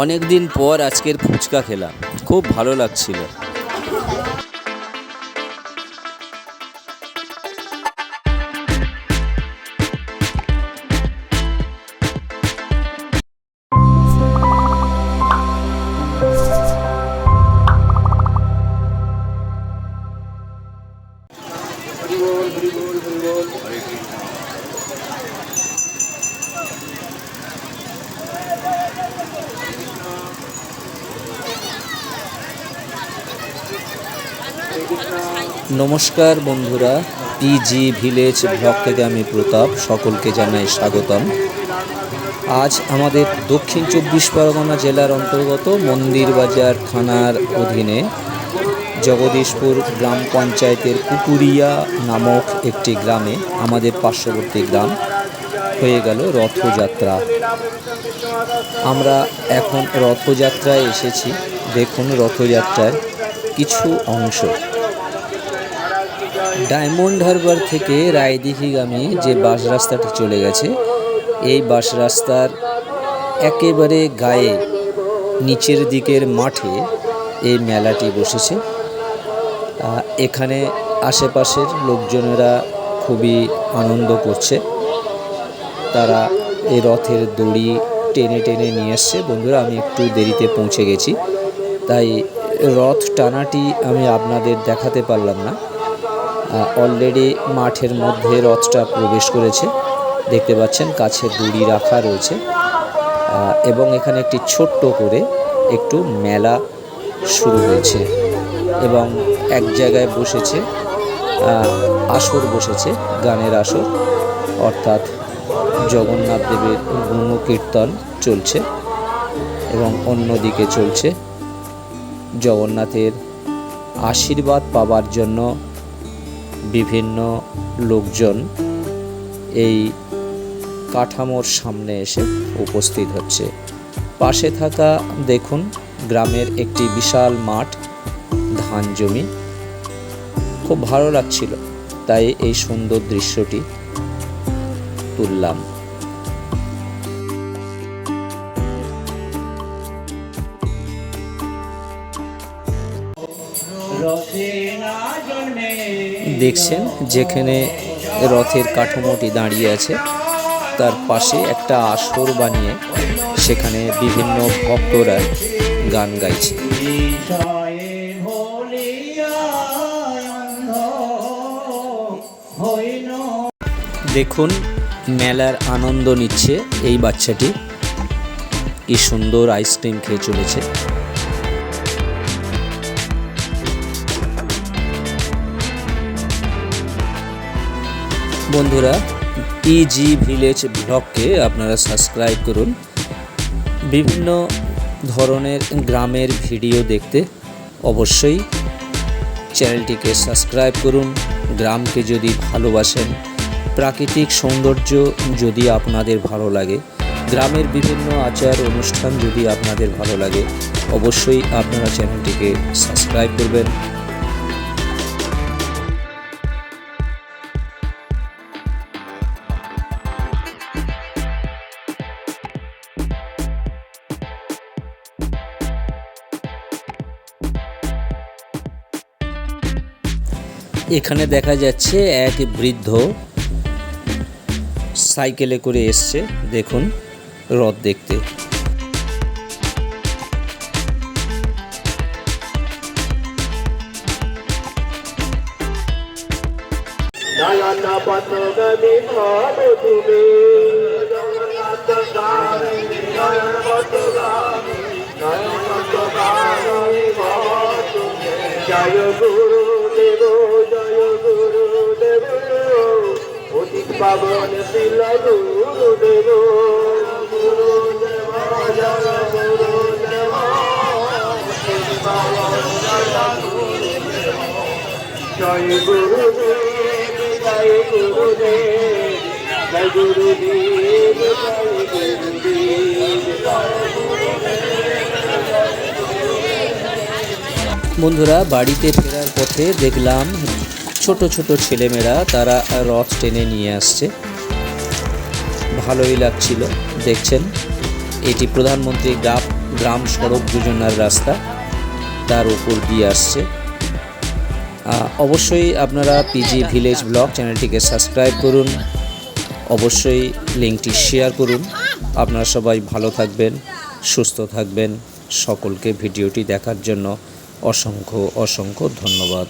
অনেক দিন পর আজকের ফুচকা খেলাম। খুব ভালো লাগছিল। নমস্কার বন্ধুরা পিজি ভিলেজ ব্লগ থেকে আমি প্রতাপ, সকলকে জানাই স্বাগতম। আজ আমাদের দক্ষিণ চব্বিশ পরগনা জেলার অন্তর্গত মন্দির বাজার থানার অধীনে জগদীশপুর গ্রাম পঞ্চায়েতের কুকুরিয়া নামক একটি গ্রামে আমাদের পার্শ্ববর্তী গ্রাম হয়ে গেল রথযাত্রা। আমরা এখন রথযাত্রায় এসেছি। দেখুন রথযাত্রার কিছু অংশ। ডায়মন্ড হারবার থেকে রায়দিঘিগামী যে বাস রাস্তাটি চলে গেছে, এই বাস রাস্তার একেবারে গায়ে নিচের দিকের মাঠে এই মেলাটি বসেছে। এখানে আশেপাশের লোকজনেরা খুবই আনন্দ করছে। তারা এই রথের দড়ি টেনে টেনে নিয়ে এসছে। বন্ধুরা, আমি একটু দেরিতে পৌঁছে গেছি, তাই রথ টানাটি আমি আপনাদের দেখাতে পারলাম না। অলরেডি মাঠের মধ্যে রথটা প্রবেশ করেছে। দেখতে পাচ্ছেন কাছে দড়ি রাখা রয়েছে। এবং এখানে একটি ছোট্ট করে একটু মেলা শুরু হয়েছে এবং এক জায়গায় বসেছে আসর বসেছে, গানের আসর। অর্থাৎ জগন্নাথ দেবের গুণকীর্তন চলছে এবং অন্যদিকে চলছে জগন্নাথের আশীর্বাদ পাবার জন্য বিভিন্ন লোকজন এই কাঠামোর সামনে এসে উপস্থিত হচ্ছে। পাশে থাকা, দেখুন, গ্রামের একটি বিশাল মাঠ, ধান জমি। খুব ভালো লাগছিল, তাই এই সুন্দর দৃশ্যটি তুললাম। দেখছেন যেখানে রথের কাঠামোটি দাঁড়িয়ে আছে। তার পাশে একটা আসর বানিয়ে সেখানে বিভিন্ন ভক্তরা গান গাইছে। দেখুন মেলার আনন্দ নিচ্ছে এই বাচ্চাটি। কি সুন্দর আইসক্রিম খেয়ে চলেছে। বন্ধুরা ইজি ভিলেজ ব্লগকে আপনারা সাবস্ক্রাইব করুন। বিভিন্ন ধরনের গ্রামের ভিডিও দেখতে অবশ্যই চ্যানেলটিকে সাবস্ক্রাইব করুন। গ্রামকে যদি ভালোবাসেন, প্রাকৃতিক সৌন্দর্য যদি আপনাদের ভালো লাগে, গ্রামের বিভিন্ন আচার অনুষ্ঠান যদি আপনাদের ভালো লাগে, অবশ্যই আপনারা চ্যানেলটিকে সাবস্ক্রাইব করবেন। এখানে দেখা যাচ্ছে এক বৃদ্ধ সাইকেলে করে এসছে। দেখুন রথ দেখতে। নয়ন পথগামী পাবন শিল জয় গুরুদেব জয় জয় বন্ধুরা বাড়িতে ফেরার পথে দেখলাম ছোট ছোট ছেলেমেয়েরা তারা রথ টেনে নিয়ে আসছে। ভালোই লাগছিল, দেখছেন? এটি প্রধানমন্ত্রী গ্রাম গ্রাম সড়ক যোজনার রাস্তা, তার উপর দিয়ে আসছে। অবশ্যই আপনারা পিজি ভিলেজ ব্লগ চ্যানেলটিকে সাবস্ক্রাইব করুন, অবশ্যই লিঙ্কটি শেয়ার করুন। আপনারা সবাই ভালো থাকবেন, সুস্থ থাকবেন। সকলকে ভিডিওটি দেখার জন্য অসংখ্য অসংখ্য ধন্যবাদ।